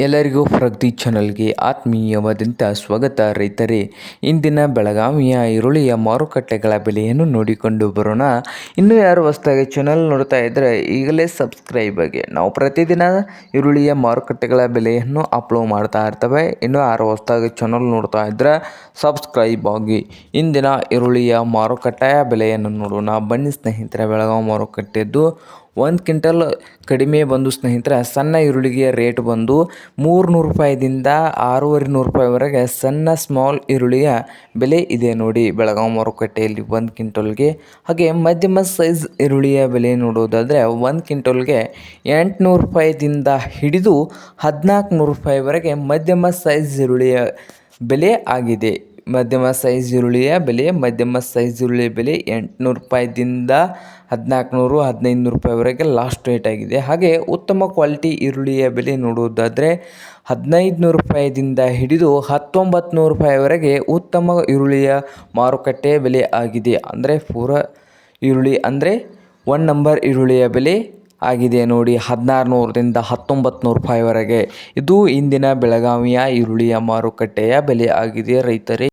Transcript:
ಎಲ್ಲರಿಗೂ ಪ್ರಗತಿ ಚಾನಲ್ಗೆ ಆತ್ಮೀಯವಾದಂಥ ಸ್ವಾಗತ. ರೈತರೇ, ಇಂದಿನ ಬೆಳಗಾವಿಯ ಈರುಳ್ಳಿಯ ಮಾರುಕಟ್ಟೆಗಳ ಬೆಲೆಯನ್ನು ನೋಡಿಕೊಂಡು ಬರೋಣ. ಇನ್ನೂ ಯಾರು ಹೊಸದಾಗಿ ಚಾನಲ್ ನೋಡ್ತಾ ಇದ್ದರೆ ಈಗಲೇ ಸಬ್ಸ್ಕ್ರೈಬ್ ಆಗಿ. ನಾವು ಪ್ರತಿದಿನ ಈರುಳ್ಳಿಯ ಮಾರುಕಟ್ಟೆಗಳ ಬೆಲೆಯನ್ನು ಅಪ್ಲೋಡ್ ಮಾಡ್ತಾ ಇರ್ತವೆ. ಇನ್ನು ಯಾರು ಹೊಸದಾಗಿ ಚಾನಲ್ ನೋಡ್ತಾ ಇದ್ದರೆ ಸಬ್ಸ್ಕ್ರೈಬ್ ಆಗಿ. ಇಂದಿನ ಈರುಳ್ಳಿಯ ಮಾರುಕಟ್ಟೆಯ ಬೆಲೆಯನ್ನು ನೋಡೋಣ. ಬನ್ನಿ ಸ್ನೇಹಿತರೆ, ಬೆಳಗಾವಿ ಮಾರುಕಟ್ಟೆದ್ದು ಒಂದು ಕ್ವಿಂಟಲ್ ಕಡಿಮೆ ಬಂದು ಸ್ನೇಹಿತರೆ, ಸಣ್ಣ ಈರುಳ್ಳಿಗೆ ರೇಟ್ ಬಂದು ಮೂರುನೂರು ರೂಪಾಯಿದಿಂದ ಆರೂವರೆ ನೂರು ರೂಪಾಯಿವರೆಗೆ ಸಣ್ಣ ಸ್ಮಾಲ್ ಈರುಳ್ಳಿಯ ಬೆಲೆ ಇದೆ ನೋಡಿ. ಬೆಳಗಾವಿ ಮಾರುಕಟ್ಟೆಯಲ್ಲಿ ಒಂದು ಕ್ವಿಂಟಲ್ಗೆ, ಹಾಗೆ ಮಧ್ಯಮ ಸೈಜ್ ಈರುಳ್ಳಿಯ ಬೆಲೆ ನೋಡೋದಾದರೆ ಒಂದು ಕ್ವಿಂಟಲ್ಗೆ ಎಂಟುನೂರು ರೂಪಾಯಿದಿಂದ ಹಿಡಿದು ಹದಿನಾಲ್ಕು ನೂರು ರೂಪಾಯಿವರೆಗೆ ಮಧ್ಯಮ ಸೈಜ್ ಈರುಳ್ಳಿಯ ಬೆಲೆ ಆಗಿದೆ. ಮಧ್ಯಮ ಸೈಜ್ ಈರುಳ್ಳಿಯ ಬೆಲೆ ಮಧ್ಯಮ ಸೈಜ್ ಈರುಳ್ಳಿಯ ಬೆಲೆ ಎಂಟುನೂರು ರೂಪಾಯಿದಿಂದ ಹದಿನಾಲ್ಕು ನೂರು ಹದಿನೈದು ನೂರು ರೂಪಾಯಿವರೆಗೆ ಲಾಸ್ಟ್ ರೇಟ್ ಆಗಿದೆ. ಹಾಗೆ ಉತ್ತಮ ಕ್ವಾಲಿಟಿ ಈರುಳ್ಳಿಯ ಬೆಲೆ ನೋಡುವುದಾದರೆ ಹದಿನೈದು ನೂರು ರೂಪಾಯಿದಿಂದ ಹಿಡಿದು ಹತ್ತೊಂಬತ್ತು ನೂರು ರೂಪಾಯಿವರೆಗೆ ಉತ್ತಮ ಈರುಳ್ಳಿಯ ಮಾರುಕಟ್ಟೆ ಬೆಲೆ ಆಗಿದೆ. ಅಂದರೆ ಪೂರ ಈರುಳ್ಳಿ ಅಂದರೆ ಒನ್ ನಂಬರ್ ಈರುಳ್ಳಿಯ ಬೆಲೆ ಆಗಿದೆ ನೋಡಿ. ಹದಿನಾರು ನೂರರಿಂದ ಹತ್ತೊಂಬತ್ತು ನೂರು ರೂಪಾಯಿವರೆಗೆ. ಇದು ಇಂದಿನ ಬೆಳಗಾವಿಯ ಈರುಳ್ಳಿಯ ಮಾರುಕಟ್ಟೆಯ ಬೆಲೆ ಆಗಿದೆ ರೈತರೇ.